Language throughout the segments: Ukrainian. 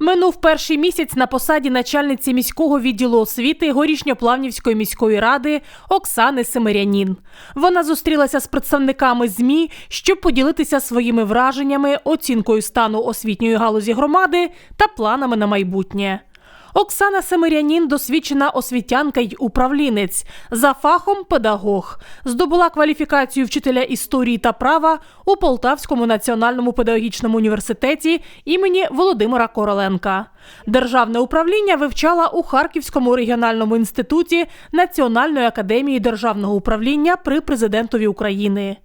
Минув перший місяць на посаді начальниці міського відділу освіти Горішньоплавнівської міської ради Оксани Семирянін. Вона зустрілася з представниками ЗМІ, щоб поділитися своїми враженнями, оцінкою стану освітньої галузі громади та планами на майбутнє. Оксана Семирянін досвідчена освітянка й управлінець, за фахом педагог. Здобула кваліфікацію вчителя історії та права у Полтавському національному педагогічному університеті імені Володимира Короленка. Державне управління вивчала у Харківському регіональному інституті Національної академії державного управління при президентові України.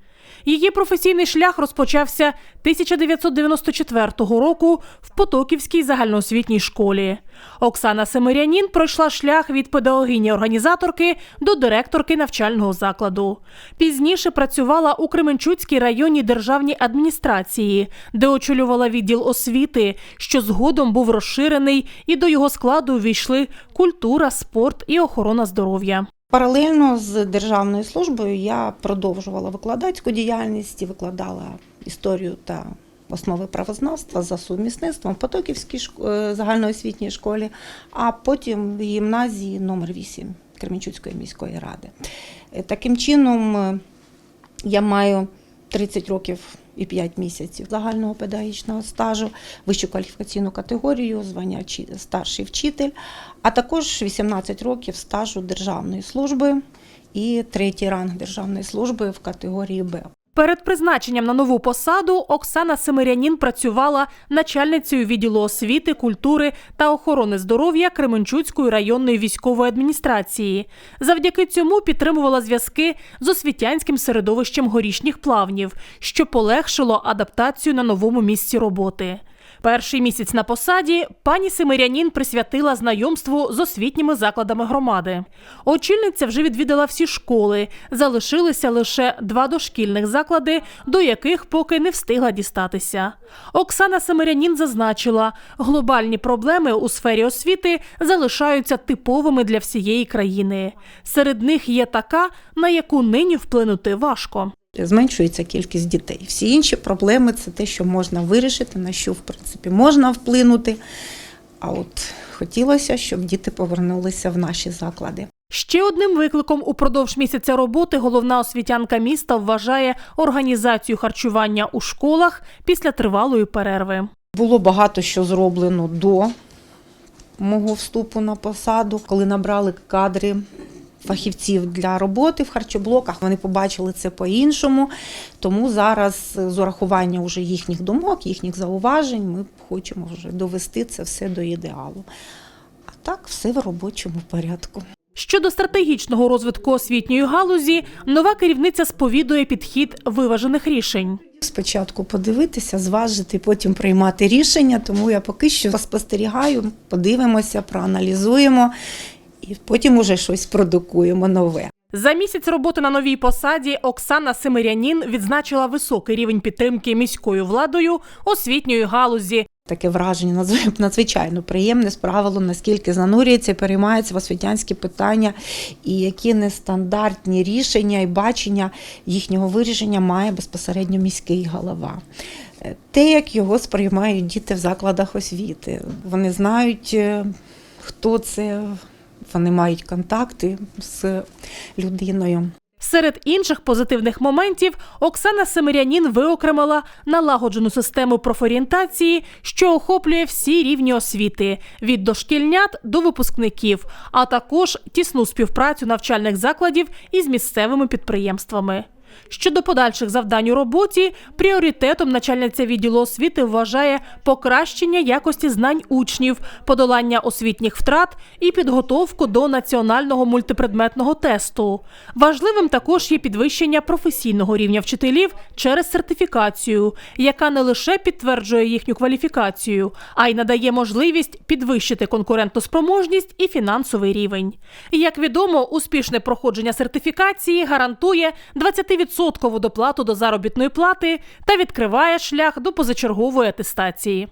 Її професійний шлях розпочався 1994 року в Потоківській загальноосвітній школі. Оксана Семирянін пройшла шлях від педагогині-організаторки до директорки навчального закладу. Пізніше працювала у Кременчуцькій районній державній адміністрації, де очолювала відділ освіти, що згодом був розширений, і до його складу увійшли культура, спорт і охорона здоров'я. Паралельно з державною службою я продовжувала викладацьку діяльність і викладала історію та основи правознавства за сумісництвом в Потоківській е, загальноосвітній школі, а потім в гімназії номер 8 Кременчуцької міської ради. Е, Таким чином, е, я маю 30 років і 5 місяців загального педагогічного стажу, вищу кваліфікаційну категорію, звання старший вчитель, а також 18 років стажу державної служби і третій ранг державної служби в категорії Б. Перед призначенням на нову посаду Оксана Семирянін працювала начальницею відділу освіти, культури та охорони здоров'я Кременчуцької районної військової адміністрації. Завдяки цьому підтримувала зв'язки з освітянським середовищем горішніх плавнів, що полегшило адаптацію на новому місці роботи. Перший місяць на посаді пані Семирянін присвятила знайомству з освітніми закладами громади. Очільниця вже відвідала всі школи, залишилися лише два дошкільних заклади, до яких поки не встигла дістатися. Оксана Семирянін зазначила, глобальні проблеми у сфері освіти залишаються типовими для всієї країни. Серед них є така, на яку нині вплинути важко. Зменшується кількість дітей. Всі інші проблеми це те, що можна вирішити, на що в принципі можна вплинути. А от хотілося, щоб діти повернулися в наші заклади. Ще одним викликом упродовж місяця роботи головна освітянка міста вважає організацію харчування у школах після тривалої перерви. Було багато що зроблено до мого вступу на посаду, коли набрали кадри фахівців для роботи в харчоблоках. Вони побачили це по-іншому. Тому зараз з урахування вже їхніх думок, їхніх зауважень, ми хочемо вже довести це все до ідеалу. А так, все в робочому порядку. Щодо стратегічного розвитку освітньої галузі, нова керівниця сповідує підхід виважених рішень. Спочатку подивитися, зважити, потім приймати рішення. Тому я поки що спостерігаю, подивимося, проаналізуємо і потім уже щось продукуємо нове. За місяць роботи на новій посаді Оксана Семирянін відзначила високий рівень підтримки міською владою освітньої галузі. Таке враження надзвичайно- надзвичайно приємне справило, наскільки занурюється і переймається в освітянські питання, і які нестандартні рішення і бачення їхнього вирішення має безпосередньо міський голова. Е, Те, як його сприймають діти в закладах освіти. Вони знають, е, хто це, вони мають контакти з людиною. Серед інших позитивних моментів Оксана Семирянін виокремила налагоджену систему профорієнтації, що охоплює всі рівні освіти від дошкільнят до випускників, а також тісну співпрацю навчальних закладів із місцевими підприємствами. Щодо подальших завдань у роботі, пріоритетом начальниця відділу освіти вважає покращення якості знань учнів, подолання освітніх втрат і підготовку до національного мультипредметного тесту. Важливим також є підвищення професійного рівня вчителів через сертифікацію, яка не лише підтверджує їхню кваліфікацію, а й надає можливість підвищити конкурентоспроможність і фінансовий рівень. Як відомо, успішне проходження сертифікації гарантує 20% доплату до заробітної плати та відкриває шлях до позачергової атестації.